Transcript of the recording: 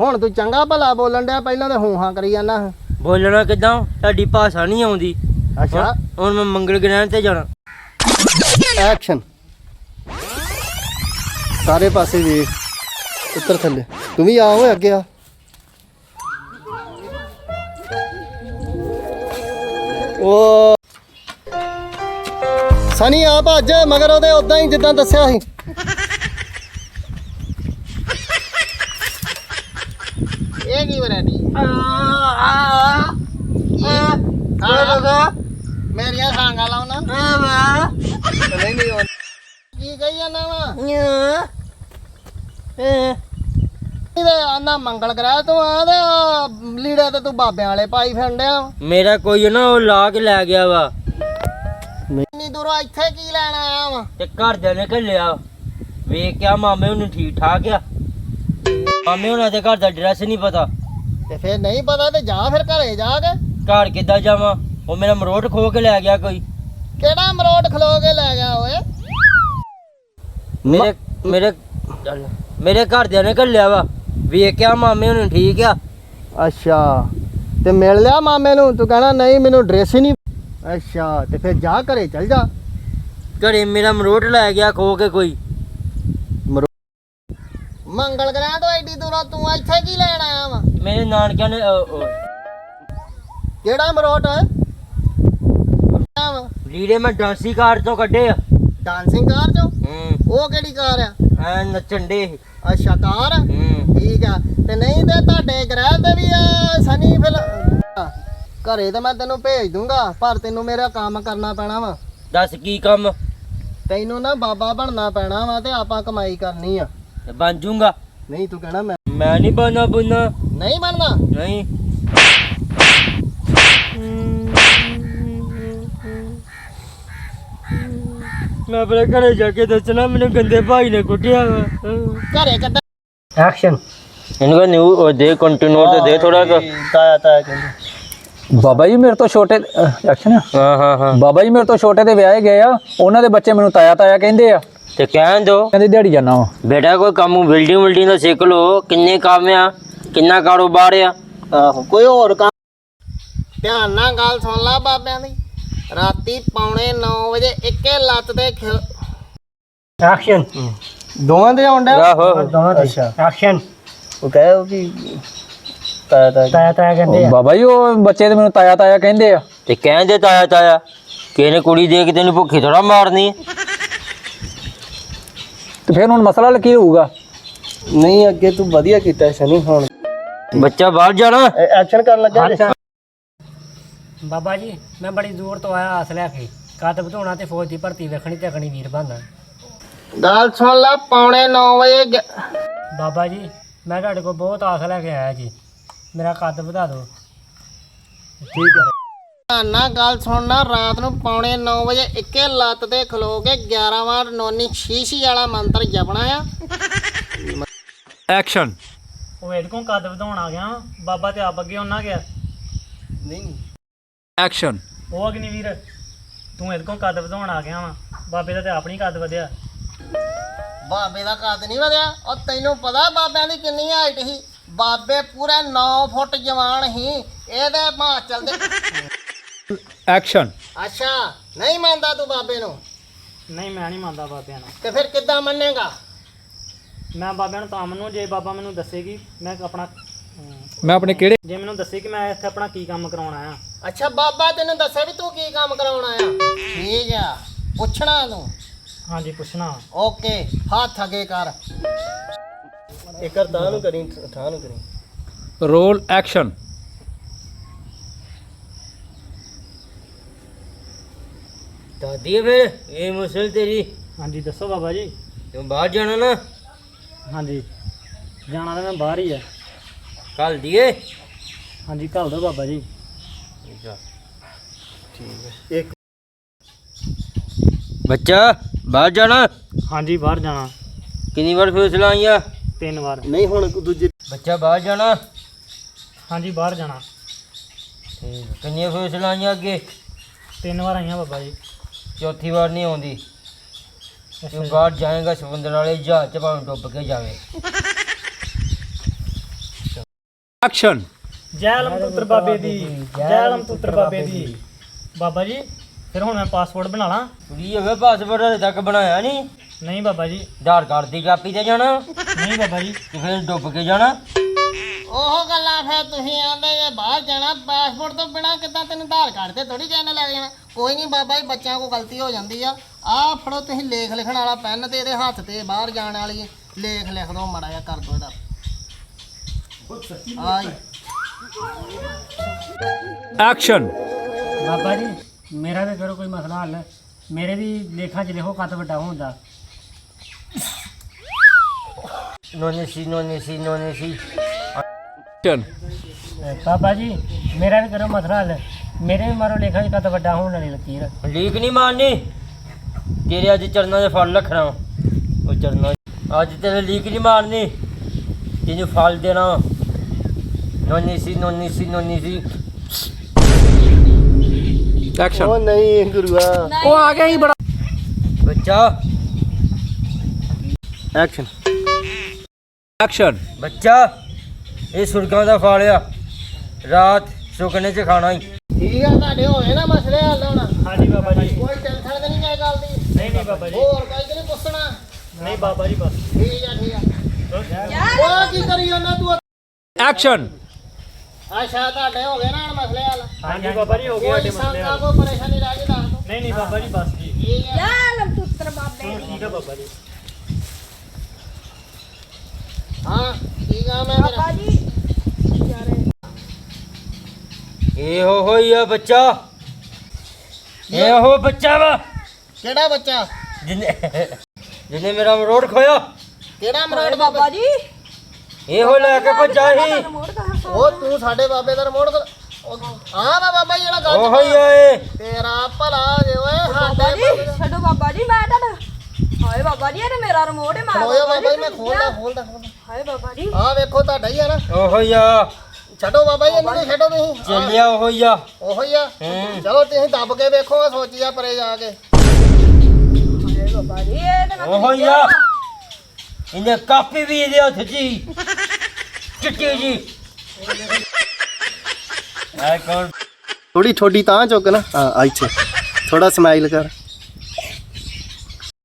ਹੁਣ ਤੂੰ ਚੰਗਾ ਭਲਾ ਬੋਲਣ ਡਿਆ ਪਹਿਲਾਂ ਤੇ ਹੂੰ ਹਾਂ ਕਰੀ ਜਾਂਦਾ। ਬੋਲਣਾ ਕਿਦਾਂ? ਤੁਹਾਡੀ ਭਾਸ਼ਾ ਨਹੀਂ ਆਉਂਦੀ। ਅੱਛਾ। ਹੁਣ ਮੈਂ ਮੰਗਲ ਗ੍ਰਹਿਣ ਤੇ ਜਾਣਾ। ਐਕਸ਼ਨ ਸਾਰੇ ਪਾਸੇ ਵੇਖ। ਉੱਤਰ ਥੱਲੇ। ਤੂੰ ਵੀ ਆ ਓਏ ਅੱਗੇ ਆ। ਉਹ ਸਨੀ ਆ ਭੱਜ ਮਗਰ ਉਹਦੇ ਉਦਾਂ ਹੀ ਜਿੱਦਾਂ ਦੱਸਿਆ ਸੀ। ਇਹ ਕੀ? ਵਰਾਨੀ ਮੇਰੀਆਂ ਸਾਂਗਾ ਲਾਉਣਾ ਨਹੀਂ ਨਹੀਂ ਉਹ ਕੀ ਕਹੀ ਜਾਂਦਾ ਵਾ? ਇਹਦੇ ਆਨਾ ਮੰਗਲ ਗ੍ਰਹਿ ਤੋਂ ਆ ਤੇ ਲੀੜੇ ਤੇ ਤੂੰ ਬਾਬਿਆਂ ਵਾਲੇ ਪਾਈ ਫਿਰਦਿਆ ਮੇਰਾ ਕੋਈ ਨਾ ਉਹ ਲਾ ਕੇ ਲੈ ਗਿਆ ਵਾ। ਇੰਨੀ ਦੂਰੋਂ ਇੱਥੇ ਕੀ ਲੈਣ ਆਇਆ ਵਾ? ਤੇ ਘਰਦਿਆਂ ਨੇ ਘੱਲਿਆ। ਵੇਖ ਕਿਆ ਮਾਮੇ ਉਹਨੂੰ ਠੀਕ ਠਾਕ ਆ। ਮਾਮੇ ਉਹਨਾਂ ਦੇ ਘਰ ਦਾ ਐਡਰੈਸ ਨਹੀਂ ਪਤਾ। ਤੇ ਫਿਰ ਨਹੀਂ ਪਤਾ ਤੇ ਜਾ ਫਿਰ ਘਰੇ ਜਾ ਕੇ। ਘਰ ਕਿੱਦਾਂ ਜਾਵਾਂ? ਉਹ ਮੇਰਾ ਮਰੋਟ ਖੋ ਕੇ ਲੈ ਗਿਆ ਕੋਈ। ਕਿਹੜਾ ਮਰੋਟ ਖਲੋ ਕੇ ਲੈ ਗਿਆ ਓਏ? ਮੇਰੇ ਮੇਰੇ ਮੇਰੇ ਘਰਦਿਆਂ ਨੇ ਘੱਲਿਆ ਵਾ ਵੇਖ ਕਿਆ ਮਾਮੇ ਉਹਨੂੰ ਠੀਕ ਆ? ਅੱਛਾ ਤੇ ਮਿਲ ਲਿਆ ਮਾਮੇ ਨੂੰ? ਤੂੰ ਕਹਿਣਾ ਨਹੀਂ ਮੈਨੂੰ ਡਰੈਸ ਹੀ ਨਹੀਂ ਅੱਛਾ ਤੇ ਫਿਰ ਜਾ ਘਰੇ ਚੱਲ ਜਾ। ਘਰੇ ਮੇਰਾ ਮਰੋਟ ਲੈ ਗਿਆ ਖੋ ਕੇ ਕੋਈ। ਮੰਗਲ ਗ੍ਰਹਿ ਤੋਂ ਐਡੀ ਦੂਰੋਂ ਤੂੰ ਇੱਥੇ ਕੀ ਲੈਣ ਆਇਆ ਵਾ? ਮੇਰੇ ਨਾਨਕਿਆਂ ਨੇ ਅਹ, ਕਿਹੜਾ ਮਰੋਟ ਲੀੜੇ ਮੈਂ ਡਾਂਸੀ ਕਾਰ ਤੋਂ ਕੱਢੇ ਆ। ਡਾਂਸਿੰਗ ਕਾਰ ਚੋਂ? ਹੂੰ। ਉਹ ਕਿਹੜੀ ਕਾਰ ਆ? ਐ ਨੱਚਣ ਅੱਛਾ ਕਾਰ? ਆ? ਹੂੰ। ਠੀਕ ਆ। ਤੇ ਨਹੀਂ ਤੇ ਤੁਹਾਡੇ ਗ੍ਰਹਿ ਤੇ ਵੀ ਆ ਸਨੀ ਫਿਲ ਘਰੇ ਤਾਂ ਮੈਂ ਤੈਨੂੰ ਭੇਜ ਦੂੰਗਾ ਪਰ ਤੈਨੂੰ ਮੇਰਾ ਕੰਮ ਕਰਨਾ ਪੈਣਾ ਵਾ। ਦੱਸ ਕੀ ਕੰਮ? ਤੈਨੂੰ ਨਾ ਬਾਬਾ ਬਣਨਾ ਪੈਣਾ ਵਾ ਤੇ ਆਪਾਂ ਕਮਾਈ ਕਰਨੀ ਆ। ਤੇ ਬਣ ਜੂੰਗਾ। ਨਹੀਂ ਤੂੰ ਕਹਿਣਾ ਮੈਂ ਮੈਂ ਨਹੀਂ ਬਣਨਾ ਬੁੰਨਾ। ਨਹੀਂ ਬਣਨਾ। ਨਹੀਂ। ਮੈਂ ਆਪਣੇ ਘਰੇ ਜਾ ਕੇ ਦੱਸਣਾ ਮੈਨੂੰ ਗੰਦੇ ਭਾਈ ਨੇ ਕੁੱਟਿਆ ਵਾ। ਘਰੇ ਕੱਢ ਐਕਸ਼ਨ ਇਹਨੂੰ ਕਹ ਨਿਊ ਦੇ ਕੰਟੀਨਿਊ ਤੇ ਦੇ ਥੋੜਾ ਤਾਇਆ ਤਾਇਆ ਕਹਿੰਦੇ। ਬਾਬਾ ਜੀ ਮੇਰੇ ਤੋਂ ਛੋਟੇ ਐਕਸ਼ਨ ਹਾਂ ਹਾਂ ਹਾਂ। ਬਾਬਾ ਜੀ ਮੇਰੇ ਤੋਂ ਛੋਟੇ ਤੇ ਵਿਆਹੇ ਗਏ ਆ। ਉਹਨਾਂ ਦੇ ਬੱਚੇ ਮੈਨੂੰ ਤਾਇਆ ਤਾਇਆ ਕਹਿੰਦੇ ਆ। ਤੇ ਕਹਿਣ ਦੋ ਕਹਿੰਦੇ ਦਿਹਾੜੀ ਜਾਣਾ ਵਾ। ਬੇਟਾ ਕੋਈ ਕੰਮ ਬਿਲਡਿੰਗ ਬਿਲਡਿੰਗ ਦਾ ਸਿੱਖ ਲੋ ਕਿੰਨੇ ਕੰਮ ਆ ਕਿੰਨਾ ਕਾਰੋਬਾਰ ਆ। ਆਹੋ ਕੋਈ ਹੋਰ ਕੰਮ ਧਿਆਨ ਨਾਲ ਗੱਲ ਸੁਣ ਲੈ ਬਾਬਿਆਂ ਦੀ। ਰਾਤੀ ਪੌਣੇ 9 ਵਜੇ ਇੱਕੇ ਲੱਤ ਤੇ ਐਕਸ਼ਨ ਦੋਵਾਂ ਦੇ ਆਉਂਦਾ ਆਹੋ। ਅੱਛਾ। ਐਕਸ਼ਨ ਉਹ ਕਹੇ ਉਹ ਕਿ ਤਾਇਆ ਤਾਇਆ ਤਾਇਆ ਉਹ ਬਾਬਾ ਜੀ ਉਹ ਬੱਚੇ ਤੇ ਮੈਨੂੰ ਤਾਇਆ ਤਾਇਆ ਕਹਿੰਦੇ ਆ। ਤੇ ਕਹਿੰਦੇ ਤਾਇਆ ਤਾਇਆ ਕਿਸੇ ਨੇ ਕੁੜੀ ਦੇ ਕੇ ਤੈਨੂੰ ਭੁੱਖੀ ਥੋੜਾ ਮਾਰਨੀ ਹੈ ਤੇ ਫਿਰ ਹੁਣ ਮਸਲਾ ਹੱਲ ਕੀ ਹੋਊਗਾ? ਨਹੀਂ ਅੱਗੇ ਤੂੰ ਵਧੀਆ ਕੀਤਾ ਸਨੀ ਹੁਣ। ਬੱਚਾ ਬਾਹਰ ਜਾਣਾ। ਐਕਸ਼ਨ ਕਰਨ ਲੱਗਾ ਬਾਬਾ ਜੀ ਮੈਂ ਬੜੀ ਦੂਰ ਤੋਂ ਆਇਆ ਆਸ ਲੈ ਕੇ। ਕੱਦ ਵਧਾਉਣਾ ਤੇ ਫੌਜ ਦੀ ਭਰਤੀ ਵੇਖਣੀ ਤੇ ਅਗਣੀ ਵੀਰ ਬਣਨਾ। ਗੱਲ ਸੁਣ ਲੈ ਪੌਣੇ 9 ਵਜੇ ਗ- ਬਾਬਾ ਜੀ ਮੈਂ ਤੁਹਾਡੇ ਕੋਲ ਬਹੁਤ ਆਸ ਲੈ ਕੇ ਆਇਆ ਜੀ। ਮੇਰਾ ਕੱਦ ਵਧਾ ਦਿਓ। ਧਿਆਨ ਨਾਲ ਗੱਲ ਸੁਣਨਾ ਰਾਤ ਨੂੰ ਪੌਣੇ 9 ਵਜੇ ਇੱਕੇ ਲੱਤ ਤੇ ਖਲੋ ਕੇ 11 ਵਾਰ ਨੋਨੀ ਸ਼ੀਸ਼ੀ ਵਾਲਾ ਮੰਤਰ ਜਪਣਾ ਆ। ਐਕਸ਼ਨ ਉਹ ਇਹਦੇ ਕੋਲ ਕੱਦ ਵਧਾਉਣ ਆ ਗਿਆ ਵਾਂ। ਬਾਬਾ ਤੇ ਆਪ ਅੱਗੇ ਉਹਨਾਂ ਗਿਆ। ਨਹੀਂ। ਐਕਸ਼ਨ ਉਹ ਅਗਨੀ ਵੀਰ ਤੂੰ ਇਹਦੇ ਕੋਲ ਕੱਦ ਵਧਾਉਣ ਆ ਗਿਆ ਵਾ। ਬਾਬੇ ਦਾ ਤੇ ਆਪਣੀ ਕੱਦ ਵਧਿਆ। ਬਾਬੇ ਦਾ ਕੱਦ ਨਹੀਂ ਵਧਿਆ। ਉਹ ਤੈਨੂੰ ਪਤਾ ਬਾਬਿਆਂ ਦੀ ਕਿੰਨੀ ਹਾਈਟ ਸੀ। ਬਾਬੇ ਪੂਰੇ 9 ਫੁੱਟ ਜਵਾਨ ਸੀ। ਇਹਦੇ ਹਿਮਾਚਲ ਦੇ ਐਕਸ਼ਨ ਅੱਛਾ ਨਹੀਂ ਮੰਨਦਾ ਤੂੰ ਬਾਬੇ ਨੂੰ? ਨਹੀਂ ਮੈਂ ਨਹੀਂ ਮੰਨਦਾ ਬਾਬਿਆਂ ਨੂੰ। ਤੇ ਫਿਰ ਕਿੱਦਾਂ ਮੰਨੇਗਾ? ਮੈਂ ਬਾਬਿਆਂ ਨੂੰ ਤਾਂ ਮੰਨੂ ਜੇ ਬਾਬਾ ਮੈਨੂੰ ਦੱਸੇਗੀ ਮੈਂ ਆਪਣਾ ਅਮ, ਮੈਂ ਆਪਣੇ ਕਿਹੜੇ ਜੇ ਮੈਨੂੰ ਦੱਸੇ ਕਿ ਮੈਂ ਇੱਥੇ ਆਪਣਾ ਕੀ ਕੰਮ ਕਰਾਉਣਾ ਆ ਅੱਛਾ ਬਾਬਾ ਤੈਨੂੰ ਦੱਸਿਆ ਵੀ ਤੂੰ ਕੀ ਕੰਮ ਕਰਾਉਣਾ ਆ ਠੀਕ ਆ ਪੁੱਛਣਾ ਤੂੰ ਹਾਂਜੀ ਪੁੱਛਣਾ। ਓਕੇ ਹੱਥ ਅੱਗੇ ਕਰ। ਇੱਕ ਤਾਂ ਨੂੰ ਕਰੀ ਥਾਂ ਨੂੰ ਕਰੀ। ਰੋਲ ਐਕਸ਼ਨ ਦਾਦੀ ਫਿਰ ਇਹ ਮੁਸਲ ਤੇਰੀ। ਹਾਂਜੀ ਦੱਸੋ ਬਾਬਾ ਜੀ। ਤੂੰ ਬਾਹਰ ਜਾਣਾ ਨਾ। ਹਾਂਜੀ ਜਾਣਾ ਤਾਂ ਮੈਂ ਬਾਹਰ ਹੀ ਆ। ਕੱਲ ਦੀਏ ਹਾਂਜੀ ਘੱਲ ਦਿਓ ਬਾਬਾ ਜੀ। ਇੱਕ ਬੱਚਾ ਬਾਹਰ ਜਾਣਾ। ਹਾਂਜੀ ਬਾਹਰ ਜਾਣਾ। ਕਿੰਨੀ ਵਾਰ ਫੈਸਲਾ ਆਈਆ ਤਿੰਨ ਵਾਰ। ਨਹੀਂ ਹੁਣ ਦੂਜੇ ਬੱਚਾ ਬਾਹਰ ਜਾਣਾ। ਹਾਂਜੀ ਬਾਹਰ ਜਾਣਾ। ਠੀਕ ਕਿੰਨੀਆਂ ਫੈਸਲਾ ਆਈਆਂ ਅੱਗੇ? ਤਿੰਨ ਵਾਰ ਆਈਆਂ ਬਾਬਾ ਜੀ। ਚੌਥੀ ਵਾਰ ਨਹੀਂ ਆਉਂਦੀ। ਜੀ। ਬਾਹਰ ਜਾਏਗਾ ਸਮੁੰਦਰ ਵਾਲੇ ਜਹਾਜ਼ ਚ ਭਾਵੇਂ ਡੁੱਬ ਕੇ ਜਾਵੇ। ਐਕਸ਼ਨ ਜੈ ਲਮਤੁੱਤਰ ਬਾਬੇ ਦੀ ਜੈ ਲਮਤੁੱਤਰ ਬਾਬੇ ਦੀ। ਬਾਬਾ ਜੀ ਫਿਰ ਹੁਣ ਮੈਂ ਪਾਸਪੋਰਟ ਬਣਾ ਲਾਂ। ਕੁੜੀ ਹੋਵੇ ਪਾਸਪੋਰਟ ਹਲੇ ਤੱਕ ਬਣਾਇਆ ਨਹੀਂ। ਨਹੀਂ ਬਾਬਾ ਜੀ। ਆਧਾਰ ਕਾਰਡ ਦੀ ਕਾਪੀ ਤੇ ਜਾਣਾ। ਨਹੀਂ ਬਾਬਾ ਜੀ। ਤੇ ਫਿਰ ਡੁੱਬ ਕੇ ਜਾਣਾ। ਉਹ ਗੱਲਾਂ ਫਿਰ ਤੁਸੀਂ ਆਂਦੇ ਬਾਹਰ ਜਾਣਾ ਪਾਸਪੋਰਟ ਤੋਂ ਬਿਨਾ ਕਿੱਦਾਂ ਤੈਨੂੰ ਆਧਾਰ ਕਾਰਡ ਤੇ ਥੋੜੀ ਜਾਣ ਲੱਗ ਜਾਣਾ ਕੋਈ ਨਹੀਂ ਬਾਬਾ ਜੀ ਬੱਚਿਆਂ ਕੋ ਗਲਤੀ ਹੋ ਜਾਂਦੀ ਆ। ਆਹ ਫੜੋ ਤੁਸੀਂ ਲੇਖ ਲਿਖਣ ਵਾਲਾ ਪੈਨ ਤੇ ਇਹਦੇ ਹੱਥ ਤੇ ਬਾਹਰ ਜਾਣ ਵਾਲੀ। ਲੇਖ ਲਿਖ ਦੋ ਮਾੜਾ ਜਿਹਾ ਕਰ ਦੋ ਇਹਦਾ। ਆਈ ਐਕਸ਼ਨ ਬਾਬਾ ਜੀ ਮੇਰਾ ਵੀ ਕਰੋ ਕੋਈ ਮਸਲਾ ਹੱਲ ਮੇਰੇ ਵੀ ਲੇਖਾਂ 'ਚ ਲਿਖੋ ਕੱਤ ਵੱਡਾ ਹੁੰਦਾ ਨੋਨੀ ਸੀ ਨੋਨੀ ਸੀ ਨੋਨੀ ਸੀ। ਐਕਸ਼ਨ ਬਾਬਾ ਜੀ ਮੇਰਾ ਵੀ ਕਰੋ ਮਸਲਾ ਹੱਲ। ਮੇਰੇ ਵੀ ਮਾਰੋ ਲੇਖਾਂ 'ਚ ਕੱਤ ਵੱਡਾ ਹੋਣ ਵਾਲੀ ਲਕੀਰ। ਲੀਕ ਨਹੀਂ ਮਾਰਨੀ। ਤੇਰੇ ਅੱਜ ਚਰਨਾਂ ਦੇ ਫਲ ਰੱਖਣਾ। ਉਹ ਚਰਨਾਂ ਅੱਜ ਤੇਰੇ ਲੀਕ ਨਹੀਂ ਮਾਰਨੀ। ਤੈਨੂੰ ਫਲ ਦੇਣਾ। ਨੋਨੀ ਸੀ ਨੋਨੀ ਸੀ ਨੋਨੀ ਸੀ। ਐਕਸ਼ਨ ਨਹੀਂ ਗੁਰੂਆ। ਉਹ ਆ ਗਿਆ ਹੀ ਬੜਾ। ਬੱਚਾ। ਐਕਸ਼ਨ ਐਕਸ਼ਨ ਬੱਚਾ ਇਹ ਸੁਰਗਾਂ ਦਾ ਫਲ ਆ। ਰਾਤ ਸੁਕਨੇ ਚ ਖਾਣਾ ਹੀ। ਠੀਕ ਆ ਤੁਹਾਡੇ ਹੋਏ ਨਾ ਮਸਲੇ ਹੱਲ ਹੁਣ। ਹਾਂਜੀ ਬਾਬਾ ਜੀ। ਕੋਈ ਟੈਨਸ਼ਨ ਤੇ ਨਹੀਂ ਕੋਈ ਗੱਲ ਦੀ? ਨਹੀਂ ਨਹੀਂ ਬਾਬਾ ਜੀ। ਹੋਰ ਕੋਈ ਤੇ ਨਹੀਂ ਪੁੱਛਣਾ? ਨਹੀਂ ਬਾਬਾ ਜੀ ਬਸ। ਠੀਕ ਆ ਠੀਕ ਆ। ਉਹ ਕੀ ਕਰੀ ਜਾਂਦਾ ਤੂੰ? ਐਕਸ਼ਨ ਅੱਛਾ ਤੁਹਾਡੇ ਹੋ ਗਏ ਨਾ ਹੁਣ ਮਸਲੇ ਹੱਲ। ਹਾਂਜੀ ਬਾਬਾ ਜੀ ਹੋ ਗਏ ਸਾਡੇ ਮਸਲੇ ਸੰਕਾ ਹੱਲ। ਕੋਈ ਪਰੇਸ਼ਾਨੀ ਰਹਿ ਗਈ ਦੱਸ ਦੋ ਨਹੀਂ ਨਹੀਂ ਬਾਬਾ ਜੀ ਬਸ ਜੀ। ਠੀਕ ਆ। ਜਾਲਮ ਪੁੱਤਰ ਬਾਬੇ ਠੀਕ ਆ ਬਾਬਾ ਜੀ। ਹਾਂ ਠੀਕ ਆ ਮੈਂ ਬਾਬਾ ਜੀ ਯਾਰੇ ਇਹੋ ਹੋਈ ਆ ਬੱਚਾ। ਇਹੋ ਬੱਚਾ ਵਾ। ਕਿਹੜਾ ਬੱਚਾ? ਜਿਹਨੇ ਜਿਹਨੇ ਮੇਰਾ ਮਰੋੜ ਖੋਇਆ। ਕਿਹੜਾ ਮਰਾੜ ਬਾਬਾ ਜੀ? ਇਹੋ ਲੈ ਕੇ ਭੱਜਾ ਦਾ ਉਹ ਤੂੰ ਸਾਡੇ ਬਾਬੇ ਦਾ ਰਿਮੋਟ ਹਾਂ ਮੈਂ ਬਾਬਾ ਜੀ ਜਿਹੜਾ ਗੱਲ ਉਹੋ ਹੀ ਆ ਇਹ। ਤੇਰਾ ਭਲਾ ਜੇ ਓਏ ਬਾਬਾ ਸਾਡੇ ਜੀ ਛੱਡੋ ਬਾਬਾ ਜੀ ਮੈਂ ਤੁਹਾਡਾ ਹਾਏ ਬਾਬਾ ਜੀ ਇਹ ਤਾਂ ਮੇਰਾ ਰਿਮੋਟ ਹੈ ਮੈਂ ਖਲੋਇਆ ਬਾਬਾ ਜੀ ਮੈਂ ਖੋਲਦਾ ਖੋਲਦਾ ਹਾਏ ਬਾਬਾ ਜੀ। ਆਹ ਵੇਖੋ ਤੁਹਾਡਾ ਹੀ ਆ ਨਾ। ਉਹੋ ਹੀ ਆ। ਛੱਡੋ ਬਾਬਾ ਜੀ ਇਹਨੂੰ ਨੀ ਛੱਡੋ ਤੁਸੀਂ। ਆਹ, ਚੱਲਿਆ ਉਹੋ ਹੀ ਆ। ਉਹੋ ਹੀ ਆ। ਹੂੰ। ਚਲੋ ਤੁਸੀਂ ਦੱਬ ਕੇ ਵੇਖੋ ਸੋਚੀ ਜਾ ਪਰੇ ਜਾ ਕੇ। ਉਹੋ ਹੀ ਆ। ਇਹਨੇ ਕਾਪੀ ਵੀ ਇਹਦੇ ਹੱਥ 'ਚ ਹੀ। ਚਿੱਟੀ ਜੀ। ਐ ਕੌਣ? ਥੋੜੀ ਠੋਡੀ ਤਾਂ ਚੁੱਕ ਨਾ। ਹਾਂ ਇੱਥੇ। ਥੋੜਾ ਸਮਾਈਲ ਕਰ।